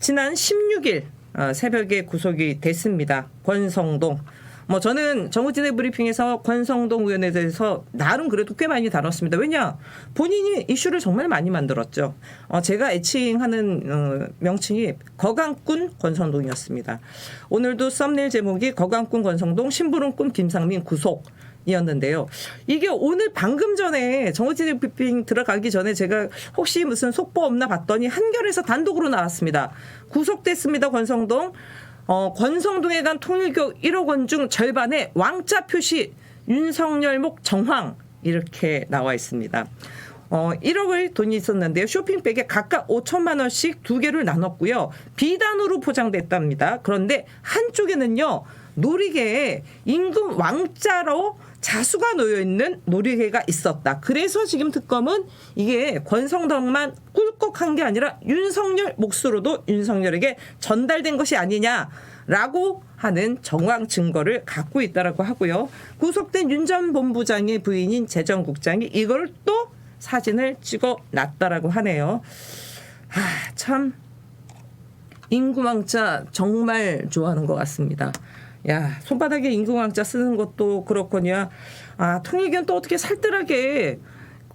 지난 16일 어, 새벽에 구속이 됐습니다. 권성동. 뭐 저는 정우진의 브리핑에서 권성동 의원에 대해서 나름 그래도 꽤 많이 다뤘습니다. 왜냐 본인이 이슈를 정말 많이 만들었죠. 어, 제가 애칭하는 어, 명칭이 거강꾼 권성동이었습니다. 오늘도 썸네일 제목이 거강꾼 권성동 심부름꾼 김상민 구속. 이었는데요. 이게 오늘 방금 전에 정우진의 브리핑 들어가기 전에 제가 혹시 무슨 속보 없나 봤더니 한결에서 단독으로 나왔습니다. 구속됐습니다. 권성동. 어, 권성동에 간 통일교 1억 원 중 절반의 왕자 표시 윤석열 목 정황 이렇게 나와 있습니다. 어, 1억의 돈이 있었는데요. 쇼핑백에 각각 5천만 원씩 두 개를 나눴고요. 비단으로 포장됐답니다. 그런데 한쪽에는요. 놀이개에 임금 왕자로 자수가 놓여 있는 놀이개가 있었다. 그래서 지금 특검은 이게 권성동만 꿀꺽한 게 아니라 윤석열 몫으로도 윤석열에게 전달된 것이 아니냐라고 하는 정황 증거를 갖고 있다라고 하고요. 구속된 윤 전 본부장의 부인인 재정 국장이 이걸 또 사진을 찍어 놨다라고 하네요. 아, 참 인구망자 정말 좋아하는 것 같습니다. 야 손바닥에 인구망자 쓰는 것도 그렇거냐. 아 통일교는 또 어떻게 살뜰하게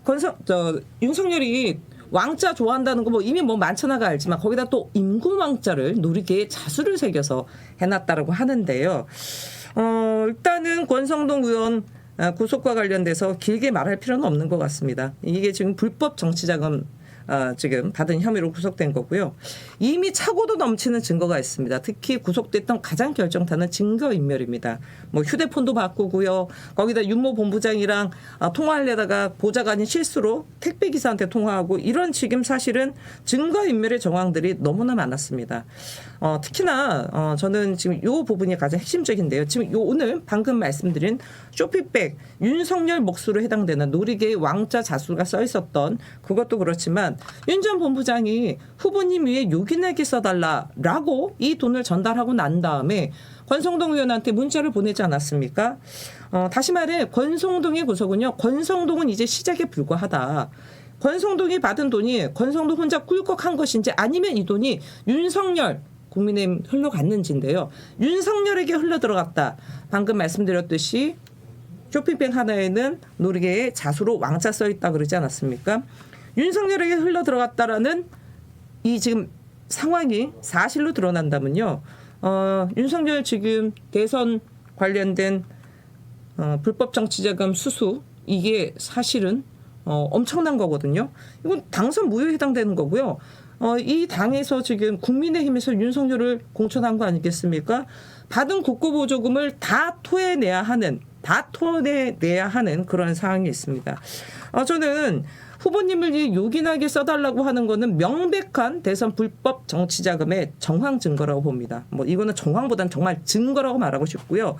권성 저 윤석열이 왕자 좋아한다는 거 뭐 이미 뭐 많잖아가 알지만 거기다 또 인구망자를 놀이개에 자수를 새겨서 해놨다라고 하는데요. 어 일단은 권성동 의원 아, 구속과 관련돼서 길게 말할 필요는 없는 것 같습니다. 이게 지금 불법 정치자금 어, 지금 받은 혐의로 구속된 거고요. 이미 차고도 넘치는 증거가 있습니다. 특히 구속됐던 가장 결정타는 증거인멸입니다. 뭐 휴대폰도 바꾸고요. 거기다 윤모 본부장이랑 아, 통화하려다가 보좌관이 실수로 택배 기사한테 통화하고 이런 지금 사실은 증거인멸의 정황들이 너무나 많았습니다. 어, 특히나 어, 저는 지금 요 부분이 가장 핵심적인데요. 지금 요 오늘 방금 말씀드린 쇼핑백 윤석열 몫으로 해당되는 놀이개의 왕자 자수가 써 있었던 그것도 그렇지만 윤 전 본부장이 후보님 위에 요긴하게 써달라라고 이 돈을 전달하고 난 다음에 권성동 의원한테 문자를 보내지 않았습니까? 어, 다시 말해 권성동의 구속은요. 권성동은 이제 시작에 불과하다. 권성동이 받은 돈이 권성동 혼자 꿀꺽한 것인지 아니면 이 돈이 윤석열 국민의힘 흘러갔는지인데요. 윤석열에게 흘러 들어갔다. 방금 말씀드렸듯이 쇼핑백 하나에는 놀이개에 자수로 왕자 써 있다 그러지 않았습니까? 윤석열에게 흘러 들어갔다라는 이 지금 상황이 사실로 드러난다면요. 어, 윤석열 지금 대선 관련된 어, 불법 정치자금 수수 이게 사실은 어, 엄청난 거거든요. 이건 당선 무효에 해당되는 거고요. 어, 이 당에서 지금 국민의힘에서 윤석열을 공천한 거 아니겠습니까? 받은 국고보조금을 다 토해내야 하는 다 토해내야 하는 그런 상황이 있습니다. 어, 저는 후보님을 이 요긴하게 써달라고 하는 거는 명백한 대선 불법 정치 자금의 정황 증거라고 봅니다. 뭐 이거는 정황보다는 정말 증거라고 말하고 싶고요.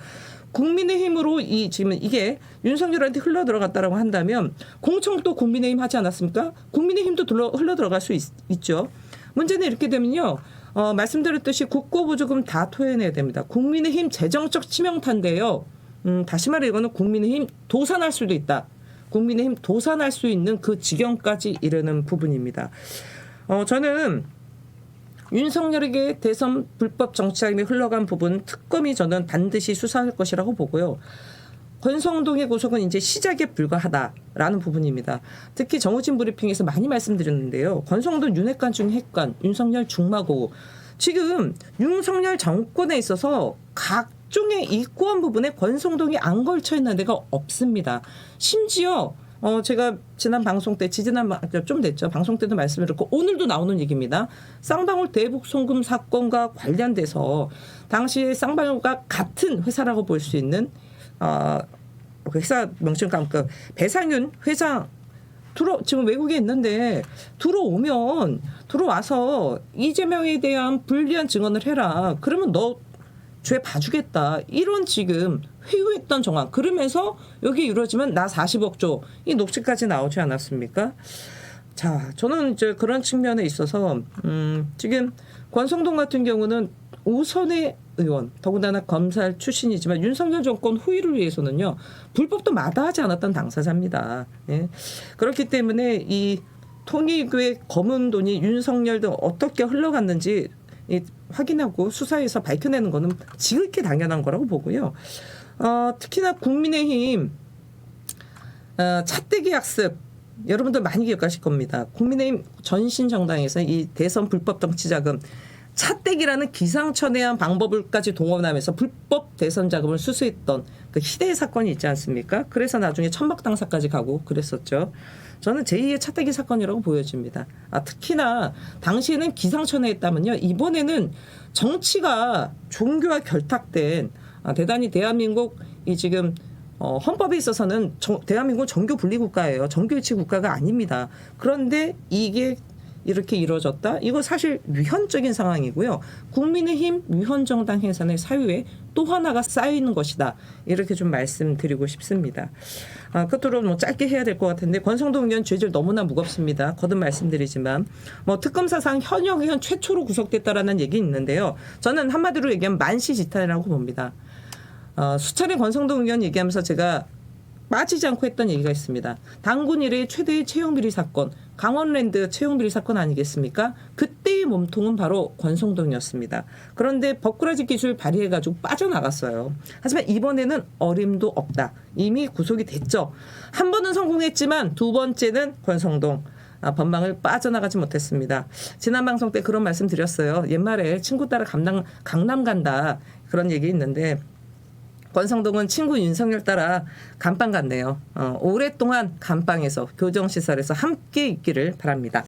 국민의힘으로 이 지금 이게 윤석열한테 흘러 들어갔다라고 한다면 공청도 국민의힘 하지 않았습니까? 국민의힘도 들러, 흘러 들어갈 수 있, 있죠. 문제는 이렇게 되면요. 어, 말씀드렸듯이 국고보조금 다 토해내야 됩니다. 국민의힘 재정적 치명타인데요. 음, 다시 말해 이거는 국민의힘 도산할 수도 있다. 국민의힘 도산할 수 있는 그 지경까지 이르는 부분입니다. 어, 저는 윤석열에게 대선 불법 정치자금이 흘러간 부분 특검이 저는 반드시 수사할 것이라고 보고요. 권성동의 구속은 이제 시작에 불과하다라는 부분입니다. 특히 정우진 브리핑에서 많이 말씀드렸는데요. 권성동 윤핵관 중 핵관, 윤석열 중마고 지금 윤석열 정권에 있어서 각종의 이권한 부분에 권성동이 안 걸쳐 있는 데가 없습니다. 심지어 어 제가 지난 방송 때 지지난 방- 좀 됐죠 방송 때도 말씀드렸고 오늘도 나오는 얘기입니다. 쌍방울 대북 송금 사건과 관련돼서 당시에 쌍방울과 같은 회사라고 볼 수 있는 어, 그 회사 명칭 까먹고 배상윤 회장 들어 지금 외국에 있는데 들어오면 들어와서 이재명에 대한 불리한 증언을 해라. 그러면 너 죄 봐주겠다. 이런 지금 회유했던 정황. 그러면서 여기 이루어지면 나 40억 줘. 이 녹취까지 나오지 않았습니까? 자, 저는 이제 그런 측면에 있어서 음, 지금 권성동 같은 경우는 오선의 의원, 더군다나 검찰 출신이지만 윤석열 정권 후위를 위해서는요 불법도 마다하지 않았던 당사자입니다. 예. 그렇기 때문에 이 통일교의 검은 돈이 윤석열 등 어떻게 흘러갔는지 이 확인하고 수사해서 밝혀내는 거는 지극히 당연한 거라고 보고요. 어, 특히나 국민의힘 어, 차떼기 학습 여러분들 많이 기억하실 겁니다. 국민의힘 전신 정당에서 이 대선 불법 정치 자금 차떼기라는 기상천외한 방법을까지 동원하면서 불법 대선 자금을 수수했던 그 희대의 사건이 있지 않습니까? 그래서 나중에 천막당사까지 가고 그랬었죠. 저는 제2의 차떼기 사건이라고 보여집니다. 아, 특히나 당시에는 기상천외했다면요. 이번에는 정치가 종교와 결탁된 아, 대단히 대한민국 이 지금 어, 헌법에 있어서는 정- 대한민국은 정교 분리 국가예요. 정교일치 국가가 아닙니다. 그런데 이게 이렇게 이루어졌다? 이거 사실 위헌적인 상황이고요. 국민의힘 위헌 정당 해산의 사유에 또 하나가 쌓이는 것이다. 이렇게 좀 말씀드리고 싶습니다. 아, 끝으로 뭐 짧게 해야 될 것 같은데 권성동 의원 죄질 너무나 무겁습니다. 거듭 말씀드리지만 뭐 특검 사상 현역 의원 최초로 구속됐다라는 얘기 있는데요. 저는 한마디로 얘기하면 만시지탄이라고 봅니다. 어, 수차례 권성동 의원 얘기하면서 제가 빠지지 않고 했던 얘기가 있습니다. 당군 이래 최대의 채용 비리 사건, 강원랜드 채용 비리 사건 아니겠습니까? 그때의 몸통은 바로 권성동이었습니다. 그런데 법꾸라지 기술 발휘해가지고 빠져나갔어요. 하지만 이번에는 어림도 없다. 이미 구속이 됐죠. 한 번은 성공했지만 두 번째는 권성동. 아, 법망을 빠져나가지 못했습니다. 지난 방송 때 그런 말씀 드렸어요. 옛말에 친구 따라 강남, 강남 간다. 그런 얘기 있는데 권성동은 친구 윤석열 따라 감방 갔네요. 어, 오랫동안 감방에서 교정시설에서 함께 있기를 바랍니다.